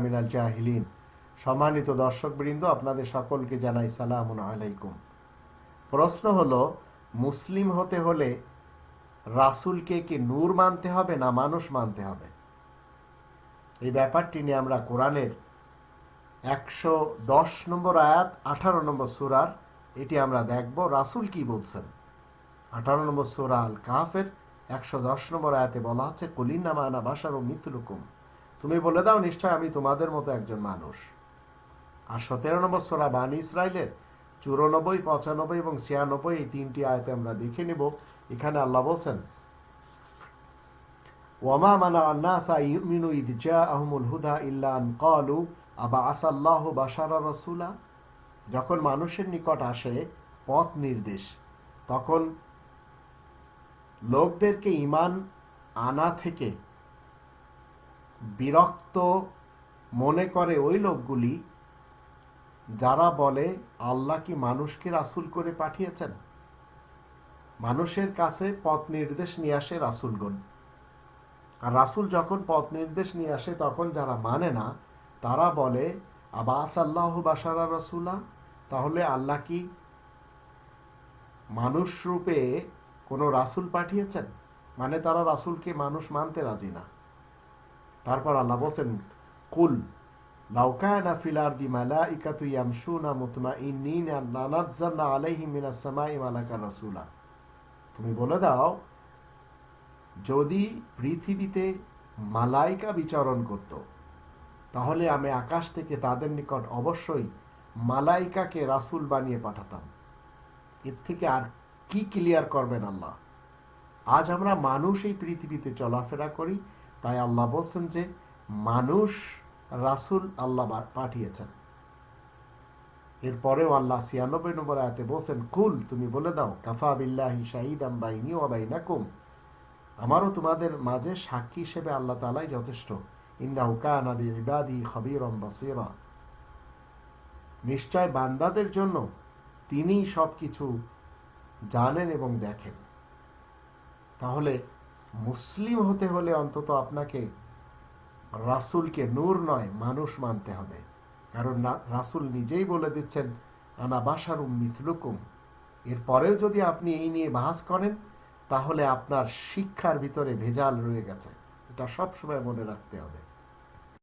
মিনাল জাহিলিন। সম্মানিত আপনাদের সকলকে জানাই সালাম আলাইকুম। প্রশ্ন হলো, মুসলিম হতে হলে রাসূলকে কি নূর মানতে হবে না মানুষ মানতে হবে? এই ব্যাপারটি নিয়ে আমরা কোরআনের একশো দশ নম্বর আয়াত, আঠারো নম্বর সুরার, এটি আমরা দেখব রাসুল কি বলছেন। আঠারো নম্বর সুরা আল কাফের একশো দশ নম্বর আয়াতে বলা হচ্ছে কলিনামা আনা বাসার ও মিথুলুকুম তুমি বলে দাও নিশ্চয় আমি তোমাদের মতো একজন মানুষ। আর সতেরো নম্বর সোরা বানী ইসরায়েলের চুরানব্বই, পঁচানব্বই এবং ছিয়ানব্বই এই তিনটি আয়তে আমরা দেখে নিব। এখানে আল্লাহ বলছেন, ওয়ামা মানা আন্নাসা ইউমিনু ইদ জাআহুমুল হুদা ইল্লা আন ক্বালু আবা আসাল্লাহু বাশারা রাসূলা? যখন মানুষের নিকট আসে পথ নির্দেশ, তখন লোকদেরকে ইমান আনা থেকে বিরক্ত মনে করে ওই লোকগুলি, যারা বলে, আল্লাহ কি মানুষকে রাসূল করে পাঠিয়েছেন? মানুষের কাছে পথ নির্দেশ নিয়ে আসে রাসূলগণ। আর রাসূল যখন পথ নির্দেশ নিয়ে আসে, তখন যারা মানে না, তারা বলে আবাস আল্লাহ বাসারা রসুলা? তাহলে আল্লাহ কি মানুষ রূপে কোনো রাসূল পাঠিয়েছেন? মানে তারা রাসূলকে মানুষ মানতে রাজি না। তারপর আল্লাহ বলছেন, কুল তুমি বলে দাও, যদি পৃথিবীতে মালাইকা বিচরণ করত, তাহলে আমি আকাশ থেকে তাদের নিকট অবশ্যই মালাইকাকে রাসূল বানিয়ে পাঠাতাম। এর থেকে আর কি ক্লিয়ার করবেন আল্লাহ? আজ আমরা মানুষ এই পৃথিবীতে চলাফেরা করি তাই আল্লাহ বলছেন যে, মানুষ রাসুল আল্লাহ পাঠিয়েছেন। এরপরেও আল্লাহ ছিয়ানব্বই নম্বর আয়াতে বলছেন, কুল, তুমি বলে দাও, কাফা বিল্লাহি বাইনি ও বাইনাকুম। আমারও তোমাদের মাঝে সাক্ষী হিসেবে আল্লাহ তালাই যথেষ্ট। ইন্না হুকানা ইবাদি খবিরম নিশ্চয় বান্দাদের জন্য তিনি সবকিছু জানেন এবং দেখেন। তাহলে মুসলিম হতে হলে অন্তত আপনাকে রাসুলকে নূর নয়, মানুষ মানতে হবে। কারণ না, রাসূল নিজেই বলে দিচ্ছেন, আনা বাসারুম মিথলুকুম এরপরেও যদি আপনি এই নিয়ে বাহাস করেন, তাহলে আপনার শিক্ষার ভিতরে ভেজাল রয়ে গেছে। এটা সবসময় মনে রাখতে হবে।